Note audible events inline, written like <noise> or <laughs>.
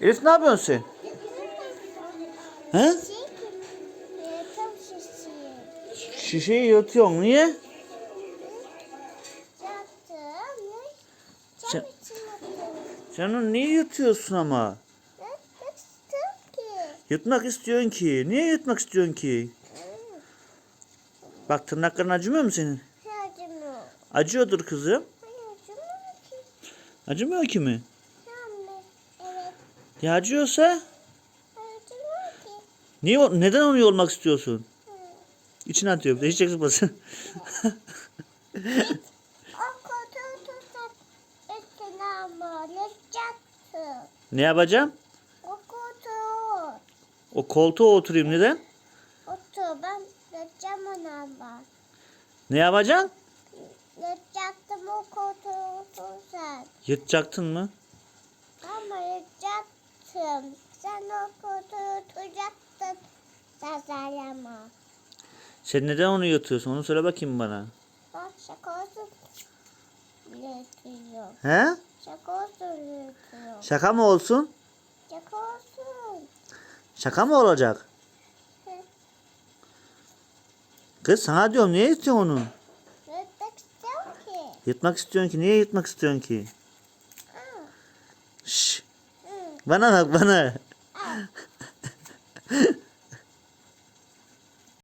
Elif ne yapıyorsun sen? He? Şişeyi yatıyorsun. Niye? Sen-. Sen onu niye yatıyorsun ama? Yutmak istiyorsun ki. Niye yutmak istiyorsun ki? Bak tırnakların acımıyor mu senin? Acımıyor. Acıyordur kızım. Hayır acımıyor ki. Acımıyor ki mi? Ya acıyorsa niye neden onu yolmak istiyorsun? İçine atıyor. Hiç <laughs> yapacaktı. ne yapacağım? O koltuğu. O koltuğa oturayım neden? Otur ben yapacağım ona ama. Ne yapacaksın? Yapacaktım o koltuğu otur sen. Yatacaktın mı? Yapacaktım. Sen o koltuğu oturacaktın. Sen söyleme. Sen neden onu yatıyorsun? Onu söyle bakayım bana. Bak şaka olsun. Yetiyor. He? Şaka olsun yetiyor. Şaka mı olsun? Şaka olsun. Şaka mı olacak? Kız sana diyorum niye yatıyorsun onu? Yatmak istiyorum ki. Yatmak istiyorsun ki. Niye yatmak istiyorsun ki? Bana bak bana.